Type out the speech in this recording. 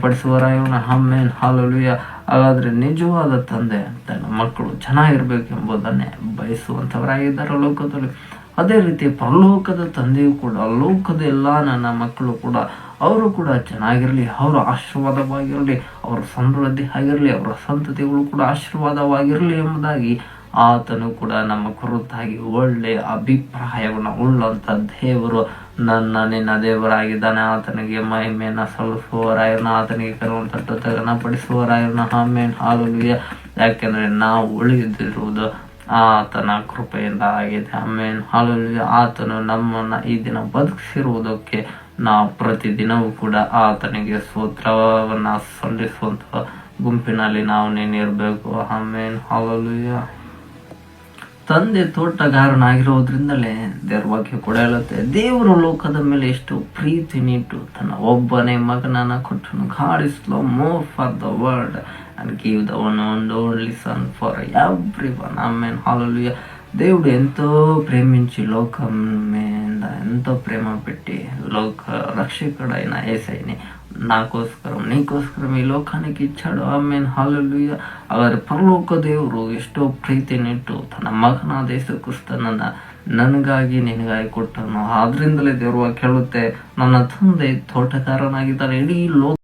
ಪಡಿಸುವರಾಯವನ ಹಮ್ಮೇನ್ ಹಾಲುಲಿಯ. ಹಾಗಾದ್ರೆ ನಿಜವಾದ ತಂದೆ ತನ್ನ ಮಕ್ಕಳು ಚೆನ್ನಾಗಿರ್ಬೇಕೆಂಬುದನ್ನೇ ಬಯಸುವಂಥವರಾಗಿದ್ದಾರೆ ಲೋಕದಲ್ಲಿ. ಅದೇ ರೀತಿ ಪರಲೋಕದ ತಂದೆಯು ಕೂಡ, ಲೋಕದ ಎಲ್ಲ ನನ್ನ ಮಕ್ಕಳು ಕೂಡ, ಅವರು ಕೂಡ ಚೆನ್ನಾಗಿರಲಿ, ಅವರು ಆಶೀರ್ವಾದವಾಗಿರಲಿ, ಅವರ ಸಮೃದ್ಧಿ ಆಗಿರಲಿ, ಅವರ ಸಂತತಿಗಳು ಕೂಡ ಆಶೀರ್ವಾದವಾಗಿರಲಿ ಎಂಬುದಾಗಿ ಆತನು ಕೂಡ ನಮ್ಮ ಕುರಿತಾಗಿ ಒಳ್ಳೆಯ ಅಭಿಪ್ರಾಯವನ್ನು ಉಳ್ಳಂಥ ದೇವರು ನನ್ನ ನಿನ್ನ ದೇವರಾಗಿದ್ದಾನೆ. ಆತನಿಗೆ ಮಹಿಮೆಯನ್ನು ಸಲ್ಲಿಸುವರಾಯನ ಆತನಿಗೆ ಕರುವಂಥ ಪಡಿಸುವರಾಯನ ಆಮೇಲೆ ಹಾಲುಲಿಯ. ಯಾಕೆಂದರೆ ನಾವು ಉಳಿದಿರುವುದು ಆತನ ಕೃಪೆಯಿಂದ ಆಗಿದೆ. ಆಮೇನ್, ಹಾಲುಲಿಯ. ಆತನು ನಮ್ಮನ್ನು ಈ ದಿನ ಬದುಕಿಸಿರುವುದಕ್ಕೆ ನಾವು ಪ್ರತಿದಿನವೂ ಕೂಡ ಆತನಿಗೆ ಸೂತ್ರವನ್ನು ಸಲ್ಲಿಸುವಂತ ಗುಂಪಿನಲ್ಲಿ ನಾವು ನೀನಿರಬೇಕು. ಆಮೇನ್, ಹಾಲುಲಿಯ. ತಂದೆ ತೋಟಗಾರನಾಗಿರೋದ್ರಿಂದಲೇ ದೈರ್ವಾಕ್ಯ ಕೂಡ ಹೇಳುತ್ತೆ. ದೇವರು ಲೋಕದ ಮೇಲೆ ಎಷ್ಟು ಪ್ರೀತಿ ನೀಟು ತನ್ನ ಒಬ್ಬನೇ ಮಗನನ್ನ ಕೊಟ್ಟನು. God is more for the world and give the one one only son for every one amen ಹಾಲಲು దేవుడు ఎంతో ప్రేమించి లోకం మీద ఎంతో ప్రేమ పెట్టి లోక రక్షకుడైన ఏసైని నాకోస్కరం నీకోస్కరం ఈ లోకానికి ఇచ్చాడు ఆమెన్ హాలూయ ಅವರ ಪರಲೋಕ ದೇವರು ಎಷ್ಟೋ ಪ್ರೀತಿನಿಟ್ಟು ತನ್ನ ಮಗನಾದ ಯೇಸು ಕ್ರಿಸ್ತನನ್ನ ನನಗಾಗಿ ನಿನಗಾಗಿ ಕೊಟ್ಟನು ಆದ್ರಿಂದಲೇ ದೇವರು ಕೇಳುತ್ತೆ ನನ್ನ ತಂದೆ ತೋಟಗಾರನಾಗಿದ್ದಾರೆ ಇಡೀ ಲೋಕ